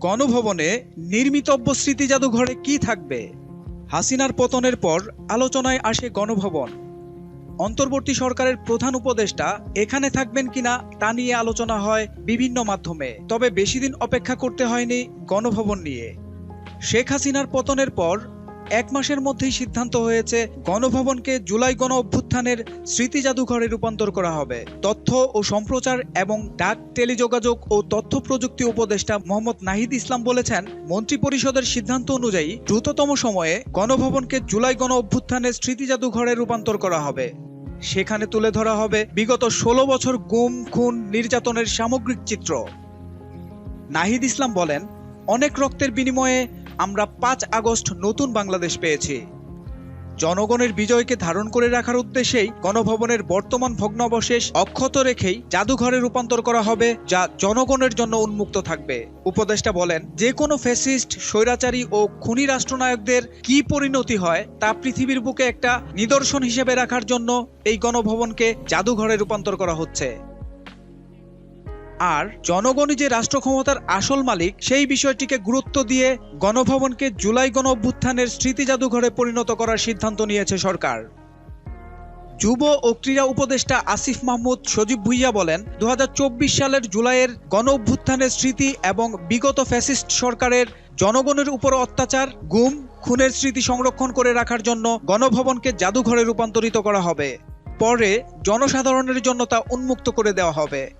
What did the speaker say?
গণভবনে নির্মিতব্য স্মৃতি জাদুঘরে কি থাকবে? হাসিনার পতনের পর আলোচনায় আসে গণভবন। অন্তর্বর্তী সরকারের প্রধান উপদেষ্টা এখানে থাকবেন কিনা তা নিয়ে আলোচনা হয় বিভিন্ন মাধ্যমে। তবে বেশি দিন অপেক্ষা করতে হয়নি গণভবন নিয়ে। শেখ হাসিনার পতনের পর এক মাসের মধ্যেই সিদ্ধান্ত হয়েছে, গণভবনকে জুলাই গণ অভ্যুত্থানের স্মৃতি জাদুঘরে রূপান্তর করা হবে। তথ্য ও সম্প্রচার এবং ডাক টেলিযোগাযোগ ও তথ্য প্রযুক্তি উপদেষ্টা মোহাম্মদ নাহিদ ইসলাম বলেছেন, মন্ত্রিপরিষদের সিদ্ধান্ত অনুযায়ী দ্রুততম সময়ে গণভবনকে জুলাই গণ অভ্যুত্থানের স্মৃতি জাদুঘরে রূপান্তর করা হবে। সেখানে তুলে ধরা হবে বিগত ষোলো বছর গুম, খুন, নির্যাতনের সামগ্রিক চিত্র। নাহিদ ইসলাম বলেন, অনেক রক্তের বিনিময়ে আমরা পাঁচ আগস্ট নতুন বাংলাদেশ পেয়েছি। জনগণের বিজয়কে ধারণ করে রাখার উদ্দেশ্যেই গণভবনের বর্তমান ভগ্নাবশেষ অক্ষত রেখেই জাদুঘরে রূপান্তর করা হবে, যা জনগণের জন্য উন্মুক্ত থাকবে। উপদেষ্টা বলেন, যে কোনো ফ্যাসিস্ট, স্বৈরাচারী ও খুনি রাষ্ট্রনায়কদের কি পরিণতি হয় তা পৃথিবীর বুকে একটা নিদর্শন হিসেবে রাখার জন্য এই গণভবনকে জাদুঘরে রূপান্তর করা হচ্ছে। আর জনগণই যে রাষ্ট্র ক্ষমতার আসল মালিক, সেই বিষয়টিকে গুরুত্ব দিয়ে গণভবনকে জুলাই গণ অভ্যুত্থানের স্মৃতি জাদুঘরে পরিণত করার সিদ্ধান্ত নিয়েছে সরকার। যুব ও ক্রীড়া উপদেষ্টা আসিফ মাহমুদ সজীব ভুইয়া বলেন দু হাজার চব্বিশ সালের জুলাইয়ের গণ অভ্যুত্থানের স্মৃতি এবং বিগত ফ্যাসিস্ট সরকারের জনগণের উপর অত্যাচার, গুম, খুনের স্মৃতি সংরক্ষণ করে রাখার জন্য গণভবনকে জাদুঘরে রূপান্তরিত করা হবে। পরে জনসাধারণের জন্য তা উন্মুক্ত করে দেওয়া হবে।